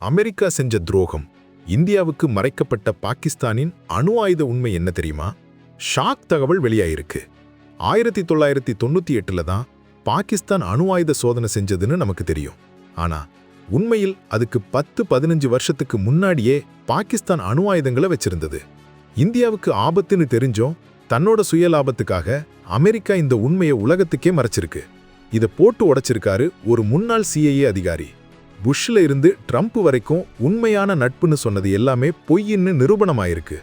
America செஞ்ச துரோகம் இந்தியாவுக்கு மறைக்கப்பட்ட பாகிஸ்தானின் அணு ஆயுத உண்மை என்ன தெரியுமா? ஷாக் தகவல் வெளியாயிருக்கு. ஆயிரத்தி தொள்ளாயிரத்தி தொண்ணூத்தி எட்டுல தான் பாகிஸ்தான் அணு ஆயுத சோதனை செஞ்சதுன்னு நமக்கு தெரியும். ஆனா உண்மையில் அதுக்கு பத்து பதினஞ்சு வருஷத்துக்கு முன்னாடியே பாகிஸ்தான் அணு ஆயுதங்களை வச்சிருந்தது. இந்தியாவுக்கு ஆபத்துன்னு தெரிஞ்சும் தன்னோட சுய லாபத்துக்காக அமெரிக்கா இந்த உண்மையை உலகத்துக்கே மறைச்சிருக்கு. இதை போட்டு உடைச்சிருக்காரு ஒரு முன்னாள் சிஐஏ அதிகாரி. புஷ்ல இருந்து ட்ரம்ப் வரைக்கும் உண்மையான நட்புன்னு சொன்னது எல்லாமே பொய்ன்னு நிரூபணமாயிருக்கு.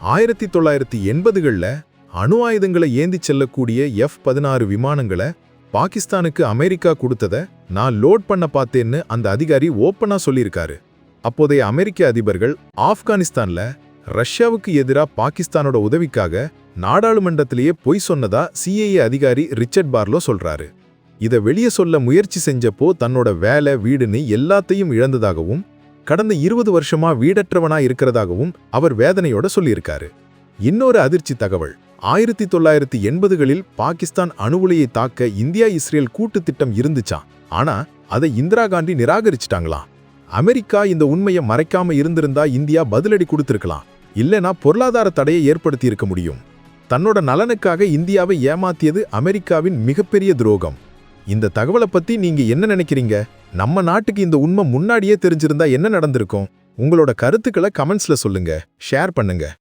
ஆயிரத்தி தொள்ளாயிரத்தி எண்பதுகளில் அணு ஆயுதங்களை ஏந்திச் செல்லக்கூடிய எஃப் பதினாறு விமானங்களை பாகிஸ்தானுக்கு அமெரிக்கா கொடுத்ததை நான் லோட் பண்ண பார்த்தேன்னு அந்த அதிகாரி ஓப்பனாக சொல்லியிருக்காரு. அப்போதைய அமெரிக்க அதிபர்கள் ஆப்கானிஸ்தானில் ரஷ்யாவுக்கு எதிராக பாகிஸ்தானோட உதவிக்காக நாடாளுமன்றத்திலேயே பொய் சொன்னதா சிஏஏ அதிகாரி ரிச்சர்ட் பார்லோ சொல்றாரு. இதை வெளியே சொல்ல முயற்சி செஞ்சப்போ தன்னோட வேலை வீடுன்னு எல்லாத்தையும் இழந்ததாகவும் கடந்த இருபது வருஷமா வீடற்றவனா இருக்கிறதாகவும் அவர் வேதனையோட சொல்லியிருக்காரு. இன்னொரு அதிர்ச்சி தகவல். ஆயிரத்தி தொள்ளாயிரத்தி எண்பதுகளில் பாகிஸ்தான் அணு தாக்க இந்தியா இஸ்ரேல் கூட்டு திட்டம் இருந்துச்சாம். ஆனா அதை இந்திரா காந்தி நிராகரிச்சிட்டாங்களாம். அமெரிக்கா இந்த உண்மையை மறைக்காம இருந்திருந்தா இந்தியா பதிலடி கொடுத்திருக்கலாம். இல்லைனா பொருளாதார தடையை ஏற்படுத்தி இருக்க முடியும். தன்னோட நலனுக்காக இந்தியாவை ஏமாத்தியது அமெரிக்காவின் மிகப்பெரிய துரோகம். இந்த தகவலை பத்தி நீங்க என்ன நினைக்கிறீங்க? நம்ம நாட்டுக்கு இந்த உண்மை முன்னாடியே தெரிஞ்சிருந்தா என்ன நடந்திருக்கும்? உங்களோட கருத்துக்களை கமெண்ட்ஸ்ல சொல்லுங்க. ஷேர் பண்ணுங்க.